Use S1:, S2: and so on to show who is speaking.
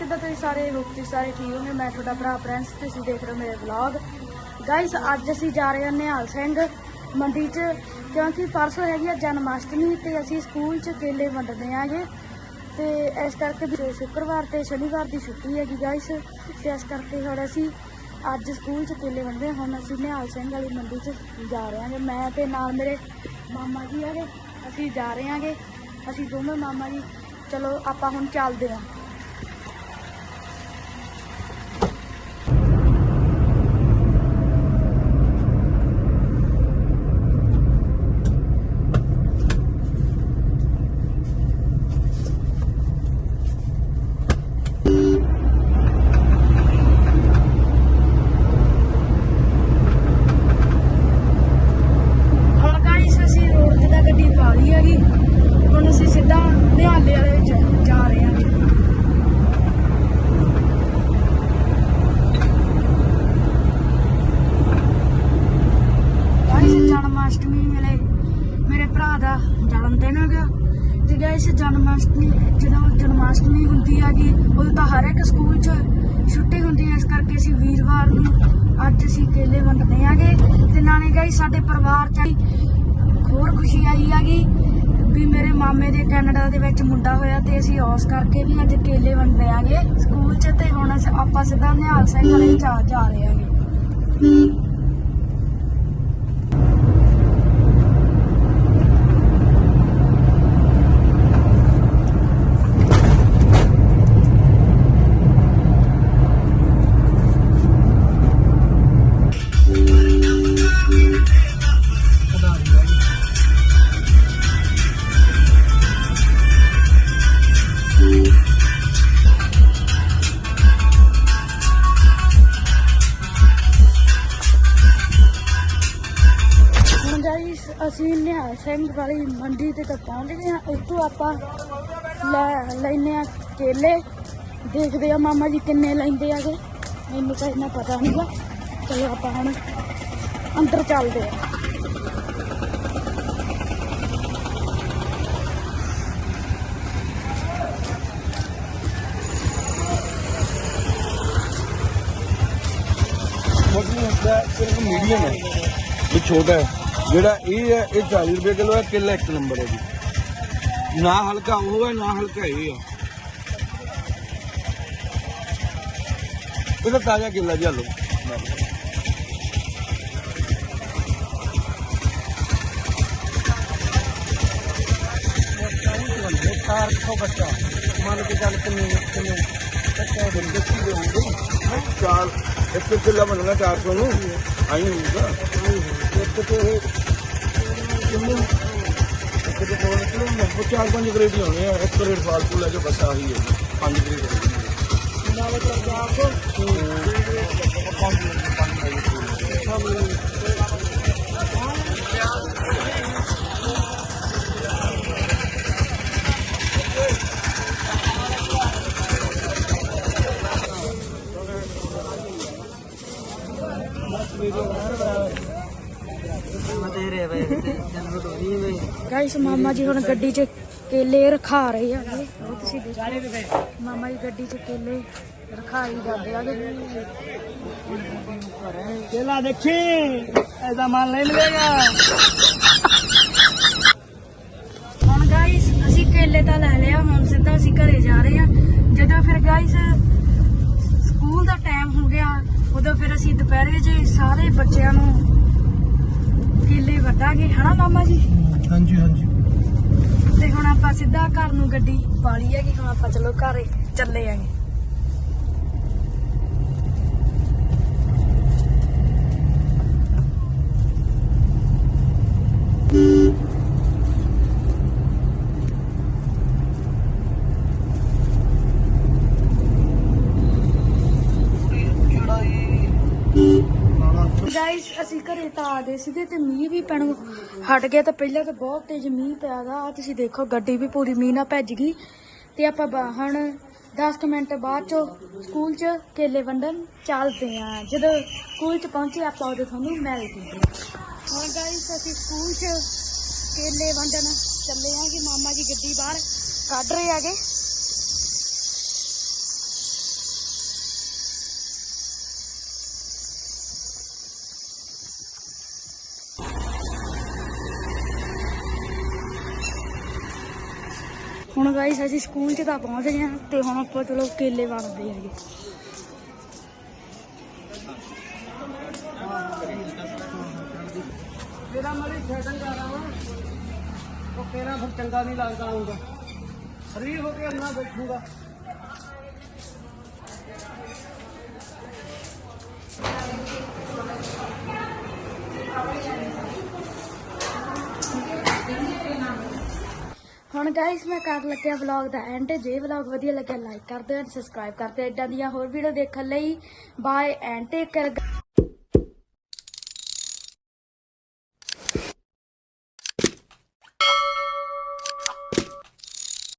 S1: ਕਿੱਦਾਂ ਤੁਸੀਂ ਸਾਰੇ ਹੋਪ ਤੁਸੀਂ ਸਾਰੇ ਠੀਕ ਹੋਗੇ? ਮੈਂ ਤੁਹਾਡਾ ਭਰਾ ਪ੍ਰਿੰਸ ਤੁਸੀਂ ਦੇਖ ਰਹੇ ਹੋ ਮੇਰੇ ਵਲੌਗ ਗਾਇਸ ਅੱਜ ਅਸੀਂ ਜਾ ਰਹੇ ਹਾਂ ਨਿਹਾਲ ਸਿੰਘ ਮੰਡੀ 'ਚ, ਕਿਉਂਕਿ ਪਰਸੋਂ ਹੈਗੀ ਆ ਜਨਮ ਅਸ਼ਟਮੀ ਤੇ ਅਸੀਂ ਸਕੂਲ 'ਚ ਕੇਲੇ ਵੰਡਦੇ ਆਂਗੇ। ਤੇ ਇਸ ਕਰਕੇ ਵੀ ਸ਼ੁੱਕਰਵਾਰ ਤੇ ਸ਼ਨੀਵਾਰ ਦੀ ਛੁੱਟੀ ਹੈਗੀ ਗਾਇਸ ਤੇ ਇਸ ਕਰਕੇ ਹੁਣ ਅਸੀਂ ਅੱਜ ਸਕੂਲ 'ਚ ਕੇਲੇ ਵੰਡਦੇ ਹਾਂ। ਹੁਣ ਅਸੀਂ ਨਿਹਾਲ ਸਿੰਘ ਵਾਲੀ ਮੰਡੀ 'ਚ ਜਾ ਰਹੇ ਹਾਂਗੇ ਮੈਂ ਤੇ ਨਾਲ ਮੇਰੇ ਮਾਮਾ ਜੀ ਹੈਗੇ, ਅਸੀਂ ਜਾ ਰਹੇ ਹਾਂਗੇ ਅਸੀਂ ਦੋਵੇਂ ਮਾਮਾ ਜੀ, ਚਲੋ ਆਪਾਂ ਹੁਣ ਚੱਲਦੇ ਹਾਂ ਹੁਣ ਗਾਇਸ ਅਸੀਂ ਰੋਡ ਤੇ ਤਾਂ ਗੱਡੀ ਪਾ ਲਈ ਹੈਗੀ ਹੁਣ ਅਸੀਂ ਸਿੱਧਾ ਨਿਹਾਲੇ ਵਾਲੇ ਵਿੱਚ ਜਾ ਰਹੇ ਹਾਂ ਗਾਇਸ ਜਨਮ ਅਸ਼ਟਮੀ ਮੇਰੇ ਭਰਾ ਦਾ ਜਨਮ ਦਿਨ ਹੈਗਾ ਤੇ ਗਾਇਸ ਜਨਮ ਅਸ਼ਟਮੀ ਜਦੋਂ ਜਨਮ ਅਸ਼ਟਮੀ ਹੁੰਦੀ ਹੈਗੀ, ਉਦੋਂ ਤਾਂ ਹਰ ਇੱਕ ਸਕੂਲ 'ਚ ਛੁੱਟੀ ਹੁੰਦੀ ਹੈ। ਇਸ ਕਰਕੇ ਅਸੀਂ ਵੀਰਵਾਰ ਨੂੰ ਅੱਜ ਅਸੀਂ ਕੇਲੇ ਵੰਡਦੇ ਆਂਗੇ ਤੇ ਨਾਲੇ ਗਾਇਸ, ਸਾਡੇ ਪਰਿਵਾਰ 'ਚ ਹੋਰ ਖੁਸ਼ੀ ਆਈ ਹੈਗੀ। ਵੀ ਮੇਰੇ ਮਾਮੇ ਦੇ ਕੈਨੇਡਾ ਦੇ ਵਿੱਚ ਮੁੰਡਾ ਹੋਇਆ ਤੇ ਅਸੀਂ ਔਸ ਕਰਕੇ ਵੀ ਅੱਜ ਕੇਲੇ ਵੰਡਦੇ ਆਂਗੇ। ਸਕੂਲ 'ਚ ਤੇ ਹੁਣ ਅਸੀਂ- ਆਪਾਂ ਸਿੱਧਾ ਨਿਹਾਲ ਸਿੰਘ ਵਾਲੇ ਜਾ ਜਾ ਰਹੇ ਆਂਗੇ। ਅਸੀਂ ਨਿਹਾਲ ਸਿੰਘ ਵਾਲੀ ਮੰਡੀ ਤੇ ਤਾਂ ਪਹੁੰਚ ਗਏ ਹਾਂ। ਉੱਥੋਂ ਆਪਾਂ ਲੈ ਲੈਨੇ ਆ ਕੇਲੇ। ਦੇਖਦੇ ਆ ਮਾਮਾ ਜੀ ਕਿੰਨੇ ਲੈਂਦੇ ਆਗੇ ਮੈਨੂੰ ਤਾਂ ਇੰਨਾ ਪਤਾ ਨਹੀਂਗਾ ਚਲੋ ਆਪਾਂ ਹੁਣ ਅੰਦਰ ਚੱਲਦੇ ਆ
S2: ਮੋਟੀ ਹੁੰਦਾ ਸਿਰਫ ਮੀਡੀਅਮ ਹੈ। ਇਹ ਛੋਟਾ ਹੈ। ਜਿਹੜਾ ਇਹ ਹੈ ਇਹ 40 ਰੁਪਏ ਕਿਲੋ ਹੈ ਕਿੱਲਾ ਇੱਕ ਨੰਬਰ ਹੈ ਜੀ। ਨਾ ਹਲਕਾ ਉਹ ਹੈ ਨਾ ਹਲਕਾ ਇਹ ਆ ਇਹ ਤਾਂ ਤਾਜ਼ਾ ਕਿੱਲਾ ਜੀ ਹਲੋ ਚਾਰ ਸੌ ਬੱਚਾ। ਮੰਨ ਕੇ ਚੱਲ ਕਿੰਨੇ ਕਿੰਨੇ ਬੱਚਾ ਦੇ ਦੇਖੀ ਦੇ ਹੋਣਗੇ ਚਾਰ ਇੱਕ ਕਿੱਲਾ ਬਣਨਾ 400 ਨੂੰ? ਆਈ ਹੋਊਗਾ ਇੱਕ ਤੇ ਇਹ ਕਿੰਨੇ ਇੱਕ ਤੇ ਕੋਲ ਕਿਲੋ ਮੈਂ ਚਾਰ ਪੰਜ ਗ੍ਰੇਡ ਹੀ ਹੋਣੇ ਆ ਇੱਕ ਗ੍ਰੇਡ ਫਾਲਤੂ ਲੈ ਜੋ ਬਸ ਆਹੀ ਹੈ ਪੰਜ ਗ੍ਰੇਡ ਨਾਲੇ ਪੰਜਾਬ ਕੋ
S1: ਗਾਇਸ ਮਾਮਾ ਜੀ ਹੁਣ ਗੱਡੀ 'ਚ ਕੇਲੇ ਰਖਾ ਰਹੇ ਆ। ਮਾਮਾ ਜੀ ਗੱਡੀ 'ਚ ਕੇਲੇ ਰਖਾਈ ਜਾਂਦੇ ਆ।
S2: ਕੇਲਾ ਦੇਖੀ ਐਦਾ ਮਾਲ ਲੈ ਮਿਲੇਗਾ।
S1: ਹੁਣ ਗਾਇਸ ਅਸੀਂ ਕੇਲੇ ਤਾਂ ਲੈ ਲਿਆ ਹੁਣ ਸਿੱਧਾ ਅਸੀਂ ਘਰੇ ਜਾ ਰਹੇ ਆ। ਜਦੋਂ ਫਿਰ ਗਾਇਸ ਸਕੂਲ ਦਾ ਟਾਈਮ ਹੋ ਗਿਆ ਉਦੋਂ ਫਿਰ ਅਸੀਂ ਦੁਪਹਿਰੇ ਜੇ ਸਾਰੇ ਬੱਚਿਆਂ ਨੂੰ ਕਿੱਲੇ ਵੱਢਾਂਗੇ ਹਨਾ ਮਾਮਾ ਜੀ?
S2: ਹਾਂਜੀ ਹਾਂਜੀ।
S1: ਤੇ ਹੁਣ ਆਪਾਂ ਸਿੱਧਾ ਘਰ ਨੂੰ ਗੱਡੀ ਪਾਲੀ ਹੈਗੀ ਹੁਣ ਆਪਾਂ ਚਲੋ ਘਰੇ ਚੱਲੇ ਆਂਗੇ। ਘਰੇ ਤਾਂ ਆ ਗਏ ਸੀਗੇ ਤੇ ਮੀਂਹ ਵੀ ਪੈਣੋਂ ਹਟ ਗਿਆ ਤਾਂ ਪਹਿਲਾਂ ਤਾਂ ਬਹੁਤ ਤੇਜ਼ ਮੀਂਹ ਪਿਆਗਾ ਆ ਤੁਸੀਂ ਦੇਖੋ, ਗੱਡੀ ਵੀ ਪੂਰੀ ਮੀਂਹ ਨਾਲ ਭੱਜ ਗਈ। ਤੇ ਆਪਾਂ ਬਾ- ਹੁਣ 10 ਕੁ ਮਿੰਟ ਬਾਅਦ ਚੋਂ ਸਕੂਲ 'ਚ ਕੇਲੇ ਵੰਡਣ ਚੱਲਦੇ ਆ। ਜਦੋਂ ਸਕੂਲ 'ਚ ਪਹੁੰਚੇ, ਆਪਾਂ ਉਹਦੇ ਤੁਹਾਨੂੰ ਮਿਲਦੇ ਹਾਂ ਹੁਣ ਗਾਇਸ ਅਸੀਂ ਸਕੂਲ 'ਚ ਕੇਲੇ ਵੰਡਣ ਚੱਲੇ ਆ ਕਿ ਮਾਮਾ ਜੀ ਗੱਡੀ ਬਾਹਰ ਕੱਢ ਰਹੇ ਆਗੇ ਗਾਇਸ ਅਸੀਂ ਸਕੂਲ 'ਚ ਤਾਂ ਪਹੁੰਚ ਗਏ ਹਾਂ ਤੇ ਹੁਣ ਆਪਾਂ ਚਲੋ ਕੇਲੇ ਵੰਡਦੇ ਹੈਗੇ।
S3: ਮੇਰਾ ਮਰੀ ਛੱਡਣ ਜਾ ਰਹਾ ਉਹ ਤੇਰਾ ਫਿਰ ਚੰਗਾ ਨਹੀਂ ਲੱਗਦਾ ਆਉਂਗਾ ਫਰੀ ਹੋ ਕੇ ਅੰਨਾ ਬੈਠੂਗਾ
S1: ਹੁਣ ਗਾਇਸ ਮੈਂ ਕਰ ਲੱਗਿਆ ਵਲੌਗ ਦਾ ਐਂਡ ਜੇ ਵਲੌਗ ਵਧੀਆ ਲੱਗਿਆ ਲਾਈਕ ਕਰ ਦਿਓ ਐਂਡ ਸਬਸਕ੍ਰਾਈਬ ਕਰ ਦਿਓ। ਇਦਾਂ ਦੀਆਂ ਹੋਰ ਵੀਡੀਓ ਦੇਖਣ ਲਈ ਬਾਏ ਐਂਡ ਟੇਕ ਕੇਅਰ